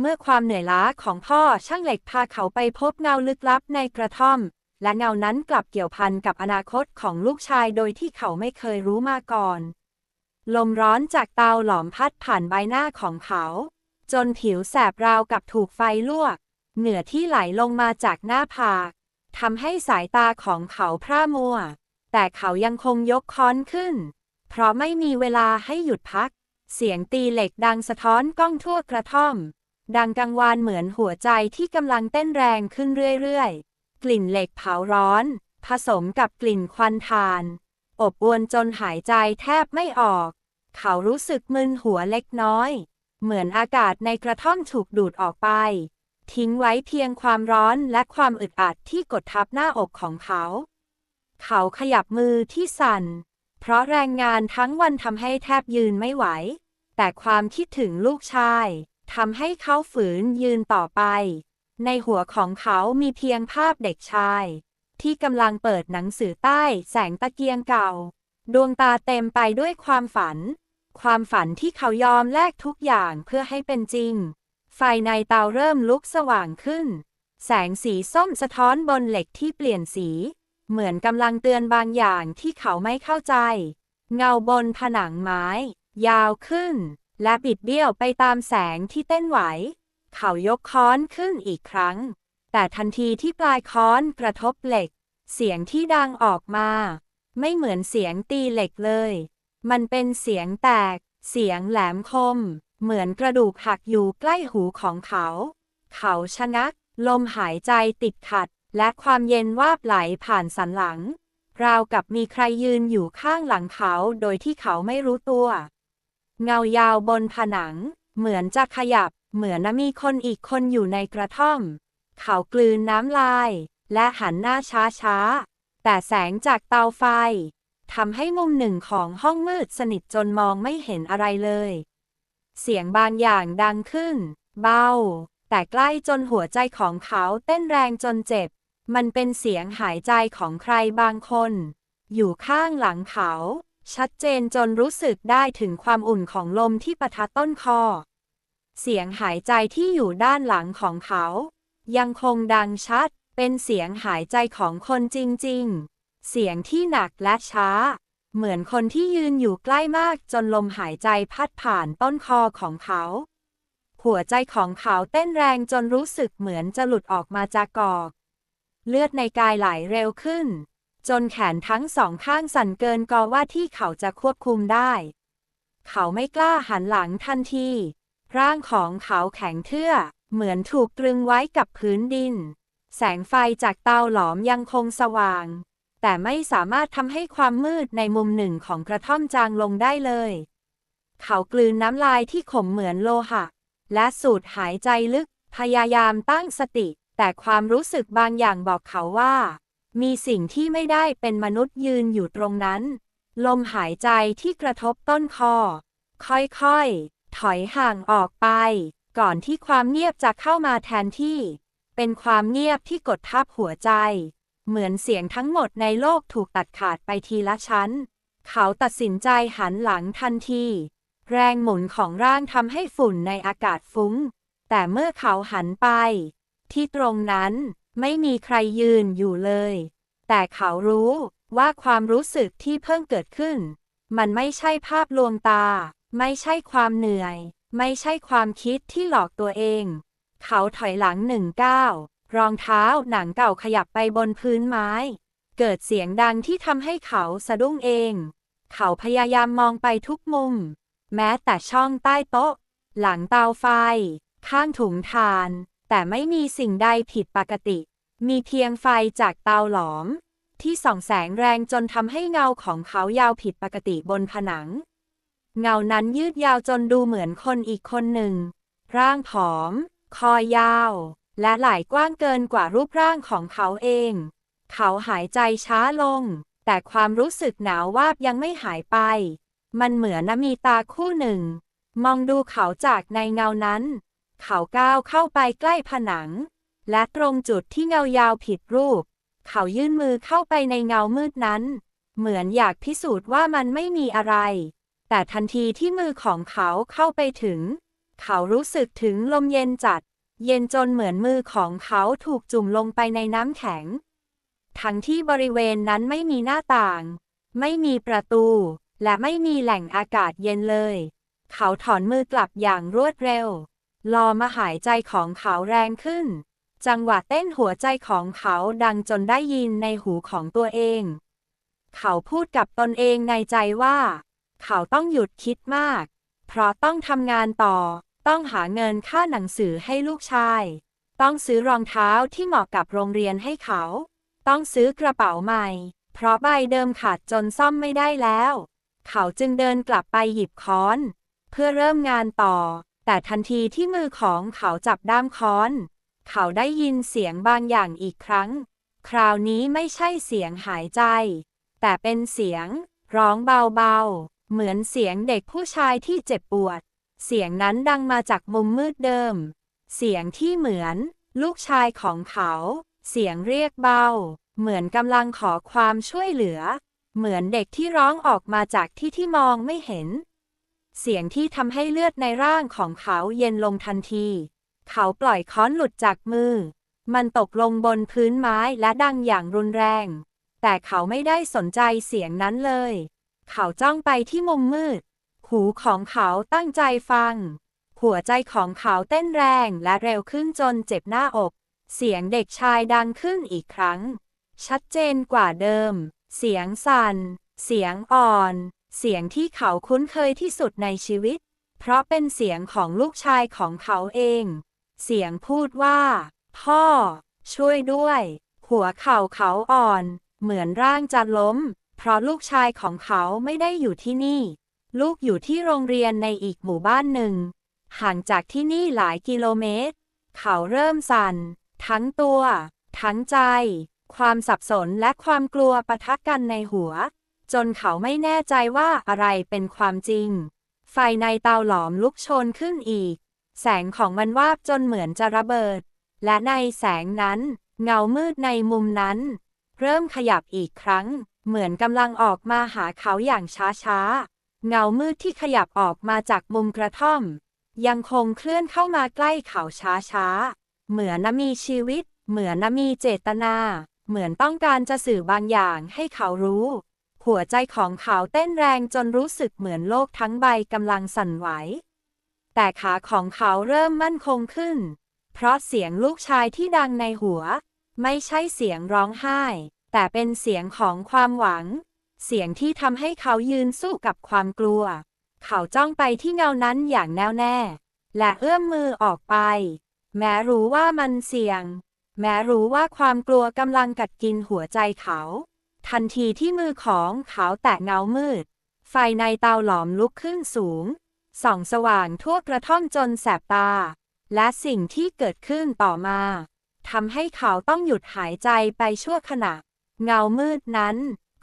เมื่อความเหนื่อยล้าของพ่อช่างเหล็กพาเขาไปพบเงาลึกลับในกระท่อม และเงานั้นกลับเกี่ยวพันกับอนาคตของลูกชายโดยที่เขาไม่เคยรู้มาก่อน ลมร้อนจากเตาหลอมพัดผ่านใบหน้าของเขา จนผิวแสบราวกับถูกไฟลวก เหงื่อที่ไหลลงมาจากหน้าผากทำให้สายตาของเขาพร่ามัว แต่เขายังคงยกค้อนขึ้น เพราะไม่มีเวลาให้หยุดพัก เสียงตีเหล็กดังสะท้อนก้องทั่วกระท่อม ดังกังวานเหมือนหัวใจที่กำลังเต้นแรงขึ้นเรื่อยๆ กลิ่นเหล็กเผาร้อน ผสมกับกลิ่นควันทาน อบอวนจนหายใจแทบไม่ออก เขารู้สึกมึนหัวเล็กน้อย เหมือนอากาศในกระท่อมถูกดูดออกไป ทิ้งไว้เพียงความร้อนและความอึดอัดที่กดทับหน้าอกของเขา เขาขยับมือที่สั่น เพราะแรงงานทั้งวันทำให้แทบยืนไม่ไหว แต่ความคิดถึงลูกชาย ทำให้เขาฝืนยืนต่อไป ในหัวของเขามีเพียงภาพเด็กชาย ที่กำลังเปิดหนังสือใต้แสงตะเกียงเก่า ดวงตาเต็มไปด้วยความฝัน ความฝันที่เขายอมแลกทุกอย่างเพื่อให้เป็นจริง ไฟในเตาเริ่มลุกสว่างขึ้น แสงสีส้มสะท้อนบนเหล็กที่เปลี่ยนสี เหมือนกำลังเตือนบางอย่างที่เขาไม่เข้าใจ เงาบนผนังไม้ ยาวขึ้น และบิดเบี้ยวไปตามแสงที่เต้นไหว เขายกค้อนขึ้นอีกครั้ง แต่ทันทีที่ปลายค้อนกระทบเหล็ก เสียงที่ดังออกมา ไม่เหมือนเสียงตีเหล็กเลย มันเป็นเสียงแตก เสียงแหลมคม เหมือนกระดูกหักอยู่ใกล้หูของเขา เขาชะงัก ลมหายใจติดขัด และความเย็นวาบไหลผ่านสันหลัง ราวกับมีใครยืนอยู่ข้างหลังเขาโดยที่เขาไม่รู้ตัว เงายาวบนผนัง เหมือนจะขยับ เหมือนมีคนอีกคนอยู่ในกระท่อม เขากลืนน้ำลาย และหันหน้าช้าๆ แต่แสงจากเตาไฟทำให้มุมหนึ่งของห้องมืดสนิทจนมองไม่เห็นอะไรเลย เสียงบางอย่างดังขึ้น เบา แต่ใกล้จนหัวใจของเขาเต้นแรงจนเจ็บ มันเป็นเสียงหายใจของใครบางคน อยู่ข้างหลังเขา ชัดเจนจนรู้สึกได้ถึงความอุ่นของลมที่ปะทะต้นคอ เสียงหายใจที่อยู่ด้านหลังของเขา ยังคงดังชัด เป็นเสียงหายใจของคนจริงๆ เสียงที่หนักและช้า เหมือนคนที่ยืนอยู่ใกล้มากจนลมหายใจพัดผ่านต้นคอของเขา หัวใจของเขาเต้นแรงจนรู้สึกเหมือนจะหลุดออกมาจากกอก เลือดในกายไหลเร็วขึ้น จนแขนทั้งสองข้างสั่นเกินกอว่าที่เขาจะควบคุมได้ เขาไม่กล้าหันหลังทันที ร่างของเขาแข็งเทื่อ เหมือนถูกตรึงไว้กับพื้นดิน แสงไฟจากเตาหลอมยังคงสว่าง แต่ไม่สามารถทำให้ความมืดในมุมหนึ่งของกระท่อมจางลงได้เลย เขากลืนน้ำลายที่ขมเหมือนโลหะ และสูดหายใจลึก พยายามตั้งสติ แต่ความรู้สึกบางอย่างบอกเขาว่า มีสิ่งที่ไม่ได้เป็นมนุษย์ยืนอยู่ตรงนั้น ลมหายใจที่กระทบต้นคอ ค่อยๆ ถอยห่างออกไป ก่อนที่ความเงียบจะเข้ามาแทนที่ เป็นความเงียบที่กดทับหัวใจ เหมือนเสียงทั้งหมดในโลกถูกตัดขาดไปทีละชั้น เขาตัดสินใจหันหลังทันที แรงหมุนของร่างทำให้ฝุ่นในอากาศฟุ้ง แต่เมื่อเขาหันไป ที่ตรงนั้น ไม่มีใครยืนอยู่เลย แต่เขารู้ว่าความรู้สึกที่เพิ่งเกิดขึ้น มันไม่ใช่ภาพลวงตา ไม่ใช่ความเหนื่อย ไม่ใช่ความคิดที่หลอกตัวเอง เขาถอยหลังหนึ่งก้าวรองเท้าหนังเก่าขยับไปบนพื้นไม้ เกิดเสียงดังที่ทำให้เขาสะดุ้งเอง เขาพยายามมองไปทุกมุม แม้แต่ช่องใต้โต๊ะ หลังเตาไฟ ข้างถุงทาน แต่ไม่มีสิ่งใดผิดปกติ มีเพียงไฟจากเตาหลอม ที่ส่องแสงแรงจนทำให้เงาของเขายาวผิดปกติบนผนัง เงานั้นยืดยาวจนดูเหมือนคนอีกคนหนึ่ง ร่างผอม คอยาว และไหล่กว้างเกินกว่ารูปร่างของเขาเอง เขาหายใจช้าลง แต่ความรู้สึกหนาววาบยังไม่หายไป มันเหมือนมีตาคู่หนึ่ง มองดูเขาจากในเงานั้น เขาก้าวเข้าไปใกล้ผนัง และตรงจุดที่เงายาวผิดรูป เขายื่นมือเข้าไปในเงามืดนั้น เหมือนอยากพิสูจน์ว่ามันไม่มีอะไร แต่ทันทีที่มือของเขาเข้าไปถึง เขารู้สึกถึงลมเย็นจัด เย็นจนเหมือนมือของเขาถูกจุ่มลงไปในน้ำแข็ง ทั้งที่บริเวณนั้นไม่มีหน้าต่าง ไม่มีประตู และไม่มีแหล่งอากาศเย็นเลย เขาถอนมือกลับอย่างรวดเร็ว รอมาหายใจของเขาแรงขึ้น จังหวะเต้นหัวใจของเขาดังจนได้ยินในหูของตัวเอง เขาพูดกับตนเองในใจว่า เขาต้องหยุดคิดมาก เพราะต้องทำงานต่อ ต้องหาเงินค่าหนังสือให้ลูกชาย ต้องซื้อรองเท้าที่เหมาะกับโรงเรียนให้เขา ต้องซื้อกระเป๋าใหม่ เพราะใบเดิมขาดจนซ่อมไม่ได้แล้ว เขาจึงเดินกลับไปหยิบค้อน เพื่อเริ่มงานต่อ แต่ทันทีที่มือของเขาจับด้ามค้อน เขาได้ยินเสียงบางอย่างอีกครั้ง คราวนี้ไม่ใช่เสียงหายใจ แต่เป็นเสียง ร้องเบาๆ เหมือนเสียงเด็กผู้ชายที่เจ็บปวด เสียงนั้นดังมาจากมุมมืดเดิม เสียงที่เหมือน ลูกชายของเขา เสียงเรียกเบา เหมือนกำลังขอความช่วยเหลือ เหมือนเด็กที่ร้องออกมาจากที่ที่มองไม่เห็น เสียงที่ทำให้เลือดในร่างของเขาเย็นลงทันที เขาปล่อยค้อนหลุดจากมือ มันตกลงบนพื้นไม้และดังอย่างรุนแรง แต่เขาไม่ได้สนใจเสียงนั้นเลย เขาจ้องไปที่มุมมืด หูของเขาตั้งใจฟัง หัวใจของเขาเต้นแรงและเร็วขึ้นจนเจ็บหน้าอก เสียงเด็กชายดังขึ้นอีกครั้ง ชัดเจนกว่าเดิม เสียงสั่น เสียงอ่อน เสียงที่เขาคุ้นเคยที่สุดในชีวิต เพราะเป็นเสียงของลูกชายของเขาเอง เสียงพูดว่า พ่อ ช่วยด้วย หัวเข่าเขาอ่อน เหมือนร่างจะล้ม เพราะลูกชายของเขาไม่ได้อยู่ที่นี่ ลูกอยู่ที่โรงเรียนในอีกหมู่บ้านหนึ่ง ห่างจากที่นี่หลายกิโลเมตร เขาเริ่มสั่น ทั้งตัว ทั้งใจ ความสับสนและความกลัวปะทะกันในหัว จนเขาไม่แน่ใจว่าอะไรเป็นความจริง ไฟในเตาหลอมลุกโชนขึ้นอีก แสงของมันวาบจนเหมือนจะระเบิด และในแสงนั้น เงามืดในมุมนั้น เริ่มขยับอีกครั้ง เหมือนกำลังออกมาหาเขาอย่างช้าๆ เงามืดที่ขยับออกมาจากมุมกระท่อม ยังคงเคลื่อนเข้ามาใกล้เขาช้าๆ เหมือนมีชีวิต เหมือนมีเจตนา เหมือนต้องการจะสื่อบางอย่างให้เขารู้ หัวใจของเขาเต้นแรงจนรู้สึกเหมือนโลกทั้งใบกำลังสั่นไหว แต่ขาของเขาเริ่มมั่นคงขึ้น เพราะเสียงลูกชายที่ดังในหัว ไม่ใช่เสียงร้องไห้ แต่เป็นเสียงของความหวัง เสียงที่ทำให้เขายืนสู้กับความกลัว เขาจ้องไปที่เงานั้นอย่างแน่วแน่ และเอื้อมมือออกไป แม้รู้ว่ามันเสี่ยง แม้รู้ว่าความกลัวกำลังกัดกินหัวใจเขา ทันทีที่มือของเขาแตะเงามืด ไฟในเตาหลอมลุกขึ้นสูง ส่องสว่างทั่วกระท่อมจนแสบตา และสิ่งที่เกิดขึ้นต่อมาทำให้เขาต้องหยุดหายใจไปชั่วขณะ เงามืดนั้น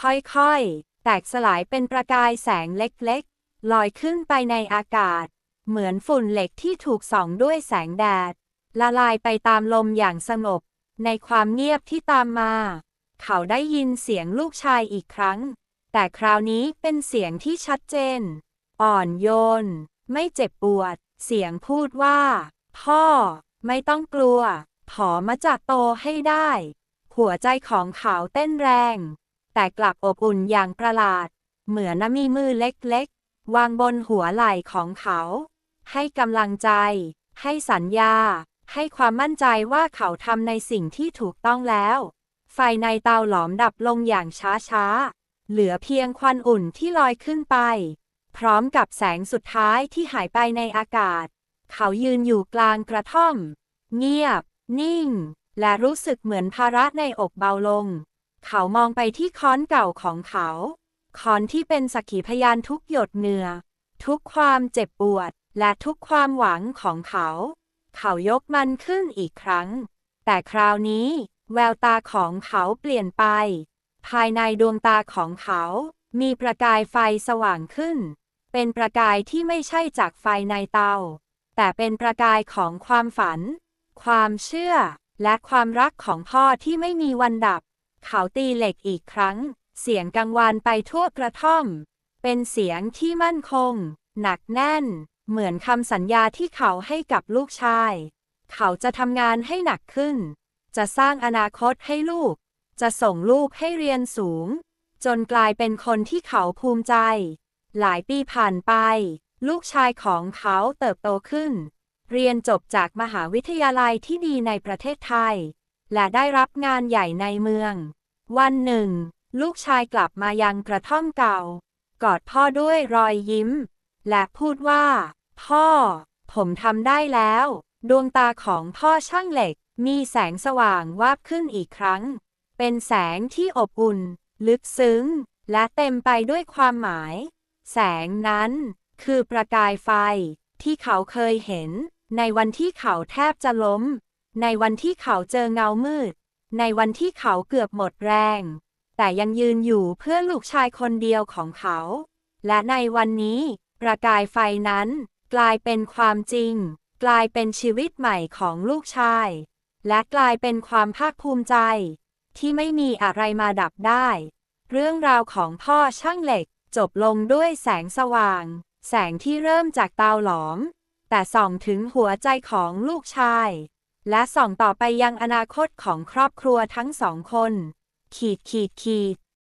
ค่อยๆ แตกสลายเป็นประกายแสงเล็กๆ ลอยขึ้นไปในอากาศ เหมือนฝุ่นเหล็กที่ถูกส่องด้วยแสงแดด ละลายไปตามลมอย่างสงบ ในความเงียบที่ตามมา เขาได้ยินเสียงลูกชายอีกครั้ง แต่คราวนี้เป็นเสียงที่ชัดเจน อ่อนโยน ไม่เจ็บปวด เสียงพูดว่า พ่อ ไม่ต้องกลัวผอมาจากโตให้ได้ หัวใจของเขาเต้นแรง แต่กลับอบอุ่นอย่างประหลาด เหมือนมีมือเล็กๆ วางบนหัวไหล่ของเขา ให้กำลังใจ ให้สัญญา ให้ความมั่นใจว่าเขาทำในสิ่งที่ถูกต้องแล้ว ไฟในเตาหลอมดับลงอย่างช้าๆ เหลือเพียงควันอุ่นที่ลอยขึ้นไป พร้อมกับแสงสุดท้ายที่หายไปในอากาศ เขายืนอยู่กลางกระท่อม เงียบ นิ่ง และรู้สึกเหมือนภาระในอกเบาลง เขามองไปที่ค้อนเก่าของเขา ค้อนที่เป็นสักขีพยานทุกหยดเหงื่อทุกความเจ็บปวด และทุกความหวังของเขา เขายกมันขึ้นอีกครั้ง แต่คราวนี้ แววตาของเขาเปลี่ยนไป ภายในดวงตาของเขา มีประกายไฟสว่างขึ้น เป็นประกายที่ไม่ใช่จากไฟในเตา แต่เป็นประกายของความฝัน ความเชื่อ และความรักของพ่อที่ไม่มีวันดับ เขาตีเหล็กอีกครั้ง เสียงกังวานไปทั่วกระท่อม เป็นเสียงที่มั่นคง หนักแน่น เหมือนคำสัญญาที่เขาให้กับลูกชาย เขาจะทำงานให้หนักขึ้น จะสร้างอนาคตให้ลูก จะส่งลูกให้เรียนสูง จนกลายเป็นคนที่เขาภูมิใจ หลายปีผ่านไป ลูกชายของเขาเติบโตขึ้น เรียนจบจากมหาวิทยาลัยที่ดีในประเทศไทย และได้รับงานใหญ่ในเมือง วันหนึ่ง ลูกชายกลับมายังกระท่อมเก่า กอดพ่อด้วยรอยยิ้ม และพูดว่า พ่อ ผมทำได้แล้ว ดวงตาของพ่อช่างเหล็ก มีแสงสว่างวาบขึ้นอีกครั้ง เป็นแสงที่อบอุ่น ลึกซึ้ง และเต็มไปด้วยความหมาย แสงนั้น คือประกายไฟที่เขาเคยเห็น ในวันที่เขาแทบจะล้ม ในวันที่เขาเจอเงามืด ในวันที่เขาเกือบหมดแรง แต่ยังยืนอยู่เพื่อลูกชายคนเดียวของเขา และในวันนี้ ประกายไฟนั้น กลายเป็นความจริง กลายเป็นชีวิตใหม่ของลูกชาย และกลายเป็นความภาคภูมิใจ ที่ไม่มีอะไรมาดับได้ เรื่องราวของพ่อช่างเหล็ก จบลงด้วยแสงสว่าง แสงที่เริ่มจากเตาหลอม แต่ส่องถึงหัวใจของลูกชาย และส่องต่อไปยังอนาคตของครอบครัวทั้งสองคน ขีดขีดขีด